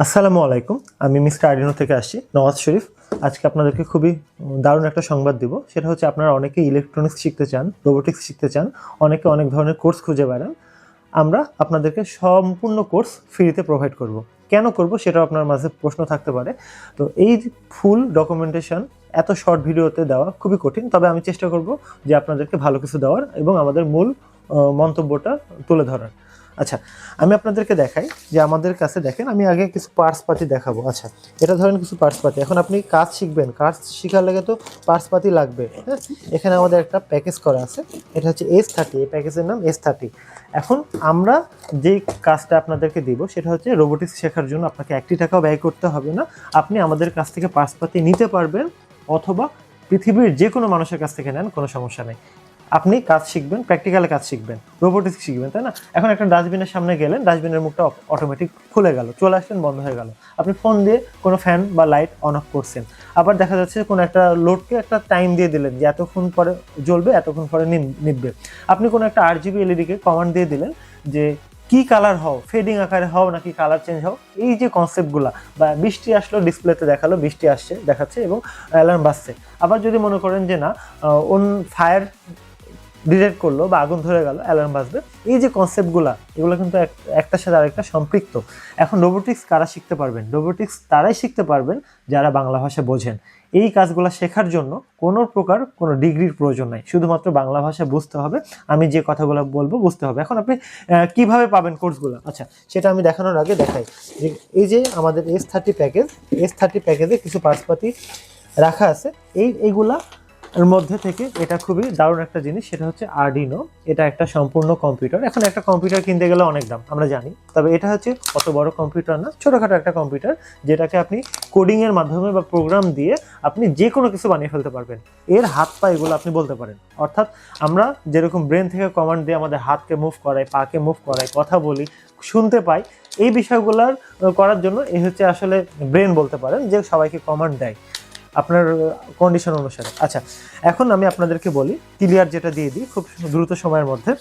আসসালামু আলাইকুম, আমি মিস্টার আডিনো থেকে আসছি, নওয়াজ শরীফ। আজকে আপনাদেরকে খুবই দারুণ একটা সংবাদ দিব, সেটা হচ্ছে আপনারা অনেকে ইলেকট্রনিক্স শিখতে চান রোবোটিক্স শিখতে চান, অনেকে অনেক ধরনের কোর্স খুঁজে বেড়ান। আমরা আপনাদেরকে সম্পূর্ণ কোর্স ফ্রিতে প্রোভাইড করব। কেন করব সেটাও আপনার মাঝে প্রশ্ন থাকতে পারে। তো এই ফুল ডকুমেন্টেশন এত শর্ট ভিডিওতে দেওয়া খুবই কঠিন, তবে আমি চেষ্টা করব যে আপনাদেরকে ভালো কিছু দেওয়ার এবং আমাদের মূল মন্তব্যটা তুলে ধরার। আচ্ছা আমি আপনাদেরকে দেখাই যে আমাদের কাছে দেখেন, আমি আগে কিছু পার্টস পাতি দেখাবো। আচ্ছা এটা ধরেন কিছু পার্টস পাতি। এখন আপনি কাজ শিখবেন, কাজ শেখার লাগে তো পার্টস পাতি লাগবে হ্যাঁ? এখানে আমাদের একটা প্যাকেজ করা আছে, এটা হচ্ছে এস থার্টি এই প্যাকেজের নাম এস থার্টি এখন আমরা যেই কাজটা আপনাদেরকে দিব, সেটা হচ্ছে রোবোটিক্স শেখার জন্য আপনাকে একটি টাকাও ব্যয় করতে হবে না। আপনি আমাদের কাছ থেকে পার্টস পাতি নিতে পারবেন, অথবা পৃথিবীর যে কোনো মানুষের কাছ থেকে নেন, কোনো সমস্যা নেই। আপনি কাজ শিখবেন প্র্যাকটিক্যালে কাজ শিখবেন রোবোটিক্স শিখবেন, তাই না? এখন একটা ডাস্টবিনের সামনে গেলেন ডাস্টবিনের মুখটা অটোমেটিক খুলে গেল, চলে আসলেন, বন্ধ হয়ে গেল। আপনি ফোন দিয়ে কোনো ফ্যান বা লাইট অন অফ করছেন। আবার দেখা যাচ্ছে কোনো একটা লোডকে একটা টাইম দিয়ে দিলেন, যে এতক্ষণ পরে জ্বলবে, এতক্ষণ পরে নিববে আপনি কোনো একটা আর জিবি এলইডিকে কমান্ড দিয়ে দিলেন, যে কি কালার হও ফেডিং আকারে হও নাকি কালার চেঞ্জ হও, এই যে কনসেপ্টগুলো বা বৃষ্টি আসলো ডিসপ্লেতে দেখাল, বৃষ্টি আসছে, দেখাচ্ছে এবং অ্যালার্ম বাজছে। আবার যদি মনে করেন যে না অন ফায়ার ডিটেক্ট করল বা আগুন ধরে গেল অ্যালার্ম বাজবে। এই যে কনসেপ্টগুলো এগুলো কিন্তু এক- একটার সাথে আরেকটা সম্পৃক্ত। এখন রোবোটিক্স কারা শিখতে পারবেন? রোবোটিক্স তারাই শিখতে পারবেন যারা বাংলা ভাষা বোঝেন। এই কাজগুলো শেখার জন্য কোনো প্রকার কোনো ডিগ্রির প্রয়োজন নাই। শুধুমাত্র বাংলা ভাষা বুঝতে হবে। আমি যে কথাগুলো বলব বুঝতে হবে। এখন আপনি কীভাবে পাবেন কোর্সগুলো আচ্ছা সেটা আমি দেখানোর আগে দেখাই। যে এই যে আমাদের S thirty package S thirty প্যাকেজে কিছু পার্সপাতি রাখা আছে। এই, এইগুলা এর মধ্যে থেকে এটা খুবই দারুণ একটা জিনিস, সেটা হচ্ছে আর্ডিনো এটা একটা সম্পূর্ণ কম্পিউটার এখন একটা কম্পিউটার কিনতে গেলে অনেক দাম, আমরা জানি। তবে এটা হচ্ছে অত বড় কম্পিউটার না, ছোটোখাটো একটা কম্পিউটার যেটাকে আপনি কোডিং এর মাধ্যমে বা প্রোগ্রাম দিয়ে আপনি যে কোনো কিছু বানিয়ে ফেলতে পারবেন। এর হাত পা এগুলো আপনি বলতে পারেন। অর্থাৎ আমরা যেরকম ব্রেন থেকে কমান্ড দিয়ে আমাদের হাতকে মুভ করাই, পাকে মুভ করাই, কথা বলি, শুনতে পাই, এই বিষয়গুলোর করার জন্য এই হচ্ছে আসলে ব্রেন বলতে পারেন, যে সবাইকে কমান্ড দেয়। আপনার কন্ডিশন অনুসারে। আচ্ছা এখন আমি আপনাদেরকে বলি ক্লিয়ার যেটা দিয়ে দিই, খুব দ্রুত সময়ের মধ্যে।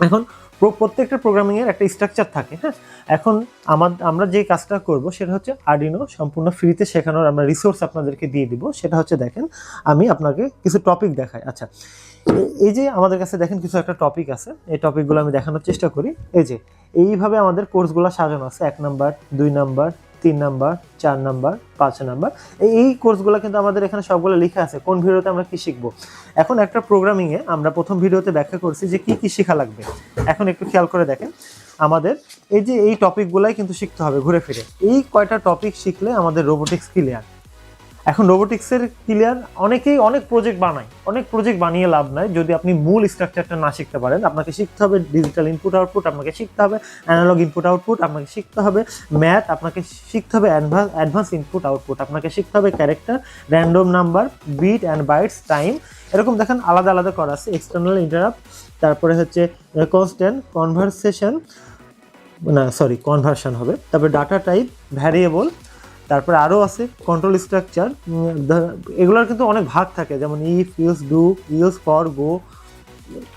এখন প্র- প্রত্যেকটা প্রোগ্রামিংয়ের একটা স্ট্রাকচার থাকে হ্যাঁ? এখন আমার, আমরা যে কাজটা করব, সেটা হচ্ছে আর্ডিনো সম্পূর্ণ ফ্রিতে শেখানোর আমরা রিসোর্স আপনাদেরকে দিয়ে দিব। সেটা হচ্ছে দেখেন, আমি আপনাকে কিছু টপিক দেখাই। আচ্ছা এই যে আমাদের কাছে দেখেন কিছু একটা টপিক আছে, এই টপিকগুলো আমি দেখানোর চেষ্টা করি। এই যে, এইভাবে আমাদের কোর্সগুলো সাজানো আছে, এক নাম্বার দুই নাম্বার তিন নাম্বার, চার নাম্বার, পাঁচ নাম্বার। এই কোর্সগুলো কিন্তু আমাদের এখানে সবগুলো লেখা আছে, কোন ভিডিওতে আমরা কি শিখব? এখন একটা প্রোগ্রামিংয়ে আমরা প্রথম ভিডিওতে ব্যাখ্যা করছি যে কি কি শেখা লাগবে। এখন একটু খেয়াল করে দেখেন, আমাদের এই যে এই টপিকগুলাই কিন্তু শিখতে হবে ঘুরে ফিরে। এই কয়টা টপিক শিখলে আমাদের রোবোটিক্স ক্লিয়ার এখন রোবোটিক্সের ক্লিয়ার অনেকেই অনেক প্রজেক্ট বানায়, অনেক প্রজেক্ট বানিয়ে লাভ নাই, যদি আপনি মূল স্ট্রাকচারটা না শিখতে পারেন, আপনাকে শিখতে হবে ডিজিটাল ইনপুট আউটপুট আপনাকে শিখতে হবে অ্যানালগ ইনপুট আউটপুট আপনাকে শিখতে হবে ম্যাথ আপনাকে শিখতে হবে অ্যাডভান্স অ্যাডভান্স ইনপুট আউটপুট আপনাকে শিখতে হবে character random number bit and bytes time এরকম দেখেন আলাদা আলাদা করা আছে এক্সটার্নাল ইন্টারাপ্ট তারপরে হচ্ছে কনস্ট্যান্ট কনভারসেশন না সরি কনভার্সন হবে, তারপরে ডাটা টাইপ ভ্যারিয়েবল তারপরে আরও আছে কন্ট্রোল স্ট্রাকচার এগুলোর কিন্তু অনেক ভাগ থাকে, যেমন if use do use for go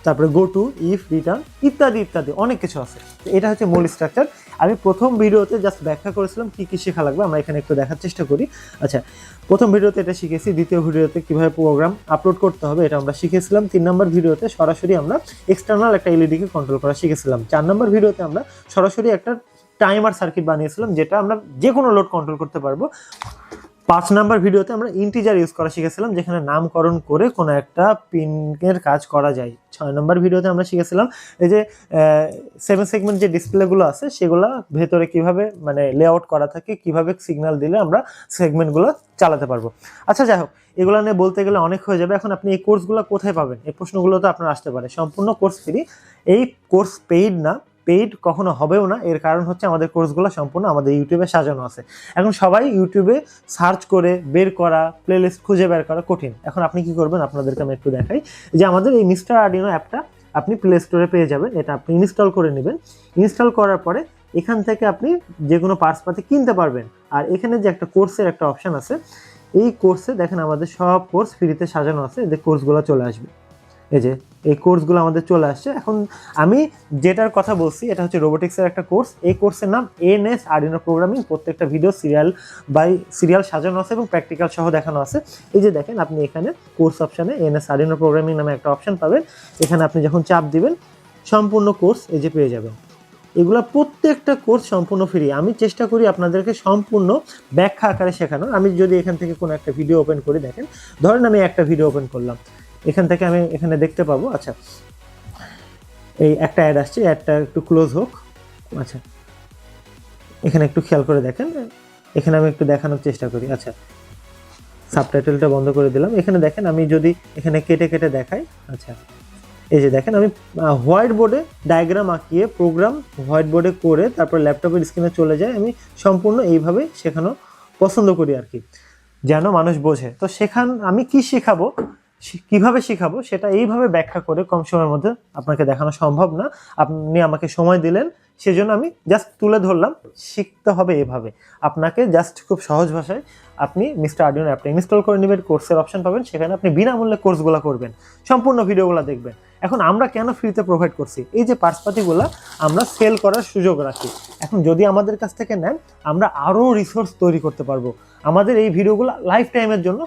তারপরে গো টু ইফ রিটার্ন ইত্যাদি ইত্যাদি, অনেক কিছু আছে। এটা হচ্ছে মূল স্ট্রাকচার আমি প্রথম ভিডিওতে জাস্ট ব্যাখ্যা করেছিলাম কী কী শেখা লাগবে, আমরা এখানে একটু দেখার চেষ্টা করি। আচ্ছা প্রথম ভিডিওতে এটা শিখেছি, দ্বিতীয় ভিডিওতে কীভাবে প্রোগ্রাম আপলোড করতে হবে এটা আমরা শিখেছিলাম। তিন নম্বর ভিডিওতে সরাসরি আমরা এক্সটার্নাল একটা এলইডিকে কন্ট্রোল করা শিখেছিলাম। চার নম্বর ভিডিওতে আমরা সরাসরি একটা টাইমার সার্কিট বানিয়েছিলাম, যেটা আমরা যে কোনো লোড কন্ট্রোল করতে পারব। পাঁচ নাম্বার ভিডিওতে আমরা ইন্টিজার ইউজ করা শিখেছিলাম, যেখানে নামকরণ করে কোনো একটা পিনের কাজ করা যায়। ছয় নম্বর ভিডিওতে আমরা শিখেছিলাম, এই যে সেভেন সেগমেন্ট যে ডিসপ্লেগুলো আছে, সেগুলো ভেতরে কীভাবে মানে লেআউট করা থাকে, কীভাবে সিগন্যাল দিলে আমরা সেগমেন্টগুলো চালাতে পারব। আচ্ছা যাই হোক, এগুলো নিয়ে বলতে গেলে অনেক হয়ে যাবে। এখন আপনি এই কোর্সগুলো কোথায় পাবেন? এই প্রশ্নগুলো তো আপনার আসতে পারে। সম্পূর্ণ কোর্স ফ্রি এই কোর্স পেইড না পেইড কখনো হবেও না। এর কারণ হচ্ছে আমাদের কোর্সগুলো সম্পূর্ণ আমাদের ইউটিউবে সাজানো আছে। এখন সবাই ইউটিউবে সার্চ করে, বের করা প্লেলিস্ট খুঁজে বের করা কঠিন। এখন আপনি কি করবেন? আপনাদেরকে আমি একটু দেখাই। যে আমাদের এই মিস্টার আর্ডিনো অ্যাপটা আপনি প্লে স্টোরে পেয়ে যাবেন। এটা আপনি ইনস্টল করে নেবেন। ইনস্টল করার পরে এখান থেকে আপনি যে কোনো পার্টসপাতি কিনতে পারবেন। আর এখানে যে একটা কোর্সের একটা অপশান আছে, এই কোর্সে দেখেন আমাদের সব কোর্স ফ্রিতে সাজানো আছে। এদের কোর্সগুলো চলে আসবে। এই যে, এই কোর্সগুলো আমাদের চলে আসছে। এখন আমি যেটার কথা বলছি, এটা হচ্ছে রোবোটিক্সের একটা কোর্স। এই কোর্সের নাম এন এস আর্ডিনো প্রোগ্রামিং। প্রত্যেকটা ভিডিও সিরিয়াল বাই সিরিয়াল সাজানো আছে এবং প্র্যাকটিক্যাল সহ দেখানো আছে। এই যে দেখেন, আপনি এখানে কোর্স অপশানে এন এস আর্ডিনো প্রোগ্রামিং নামে একটা অপশন পাবেন। এখানে আপনি যখন চাপ দিবেন, সম্পূর্ণ কোর্স এই যে পেয়ে যাবেন। এগুলো প্রত্যেকটা কোর্স সম্পূর্ণ ফ্রি। আমি চেষ্টা করি আপনাদেরকে সম্পূর্ণ ব্যাখ্যা আকারে শেখানো আমি যদি এখান থেকে কোনো একটা ভিডিও ওপেন করে, দেখেন, ধরেন আমি একটা ভিডিও ওপেন করলাম। এখান থেকে আমি এখানে দেখতে পাবো আচ্ছা। এই একটা অ্যাড আসছে অ্যাডটা একটু ক্লোজ হোক। আচ্ছা। এখানে একটু খেয়াল করে দেখেন। এখানে আমি একটু দেখানোর চেষ্টা করি আচ্ছা। সাবটাইটেলটা বন্ধ করে দিলাম। এখানে দেখেন, আমি যদি এখানে কেটে কেটে দেখাই আচ্ছা। এই যে দেখেন, আমি হোয়াইট বোর্ডে ডায়াগ্রাম আঁকিয়ে প্রোগ্রাম হোয়াইট বোর্ডে করে তারপর ল্যাপটপের স্ক্রিনে চলে যায়, আমি সম্পূর্ণ এইভাবে শেখানো পছন্দ করি আর কি। যেন মানুষ বোঝে। তো সেখান, আমি কি শেখাবো? কীভাবে শিখাবো সেটা এইভাবে ব্যাখ্যা করে কম সময়ের মধ্যে আপনাকে দেখানো সম্ভব না। আপনি আমাকে সময় দিলেন, সেজন্য আমি জাস্ট তুলে ধরলাম, শিখতে হবে এভাবে। আপনাকে জাস্ট খুব সহজ ভাষায় আপনি মিস্টার আর্ডিনো অ্যাপটা ইনস্টল করে নেবেন কোর্সের অপশন পাবেন, সেখানে আপনি বিনামূল্যে কোর্সগুলো করবেন, সম্পূর্ণ ভিডিওগুলো দেখবেন। এখন আমরা কেন ফ্রিতে প্রোভাইড করছি? এই যে পার্সপাতিগুলো আমরা সেল করার সুযোগ রাখি। এখন যদি আমাদের কাছ থেকে নেন, আমরা আরও রিসোর্স তৈরি করতে পারব। আমাদের এই ভিডিওগুলো লাইফ টাইমের জন্য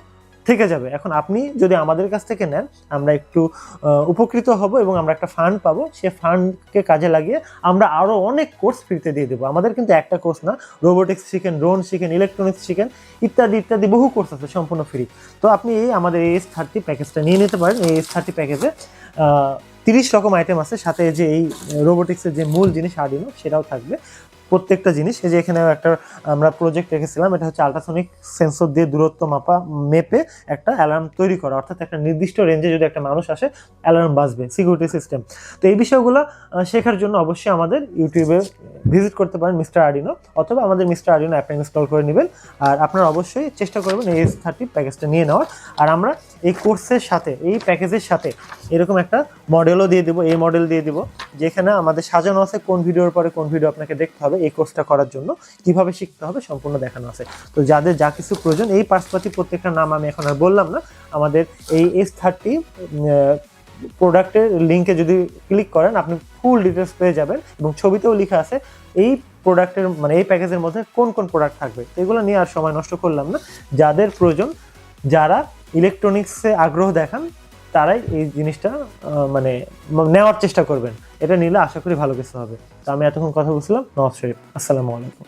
থেকে যাবে। এখন আপনি যদি আমাদের কাছ থেকে নেন, আমরা একটু উপকৃত হব এবং আমরা একটা ফান্ড পাবো। সে ফান্ডকে কাজে লাগিয়ে আমরা আরও অনেক কোর্স ফ্রিতে দিয়ে দেবো। আমাদের কিন্তু একটা কোর্স না রোবোটিক্স শিখেন ড্রোন শিখেন ইলেকট্রনিক্স শিখেন, ইত্যাদি ইত্যাদি বহু কোর্স আছে সম্পূর্ণ ফ্রি তো আপনি এই আমাদের এই এস থার্টি প্যাকেজটা নিয়ে নিতে পারেন। এই এস থার্টি প্যাকেজে তিরিশ রকম আইটেম আছে। সাথে যে এই রোবোটিক্সের যে মূল জিনিস আর্ডিনো সেটাও থাকবে। প্রত্যেকটা জিনিস, এই যে এখানে একটা, আমরা প্রজেক্ট রেখেছিলাম, এটা হচ্ছে আল্ট্রাসনিক সেন্সর দিয়ে দূরত্ব মাপা, মেপে একটা অ্যালার্ম তৈরি করা। অর্থাৎ একটা নির্দিষ্ট রেঞ্জে যদি একটা মানুষ আসে অ্যালার্ম বাজবে সিকিউরিটি সিস্টেম তো এই বিষয়গুলো শেখার জন্য অবশ্যই আমাদের ইউটিউবে ভিজিট করতে পারেন মিস্টার আর্ডিনো অথবা আমাদের মিস্টার আর্ডিনো অ্যাপটা ইনস্টল করে নেবেন। আর আপনারা অবশ্যই চেষ্টা করবেন এই এস থার্টি প্যাকেজটা নিয়ে নেওয়ার। আর আমরা এই কোর্সের সাথে, এই প্যাকেজের সাথে এরকম একটা মডেলও দিয়ে দেবো, এই মডেল দিয়ে দেবো, যেখানে আমাদের সাজানো আছে কোন ভিডিওর পরে কোন ভিডিও আপনাকে দেখতে হবে। এই কোর্সটা করার জন্য কীভাবে শিখতে হবে সম্পূর্ণ দেখানো আছে। তো যাদের যা কিছু প্রয়োজন, এই পার্সপাতি প্রত্যেকটা নাম আমি এখন আর বললাম না, আমাদের এই এস থার্টি প্রোডাক্টের লিঙ্কে যদি ক্লিক করেন, আপনি ফুল ডিটেলস পেয়ে যাবেন এবং ছবিতেও লেখা আছে এই প্রোডাক্টের মানে এই প্যাকেজের মধ্যে কোন কোন প্রোডাক্ট থাকবে। এগুলো নিয়ে আর সময় নষ্ট করলাম না। যাদের প্রয়োজন, যারা ইলেকট্রনিক্সে আগ্রহ দেখান তারাই এই জিনিসটা মানে নেওয়ার চেষ্টা করবেন। এটা নিলে আশা করি ভালো কিছু হবে। তো আমি এতক্ষণ কথা বলছিলাম। নওয়াজ শরীফ, আসসালামু আলাইকুম।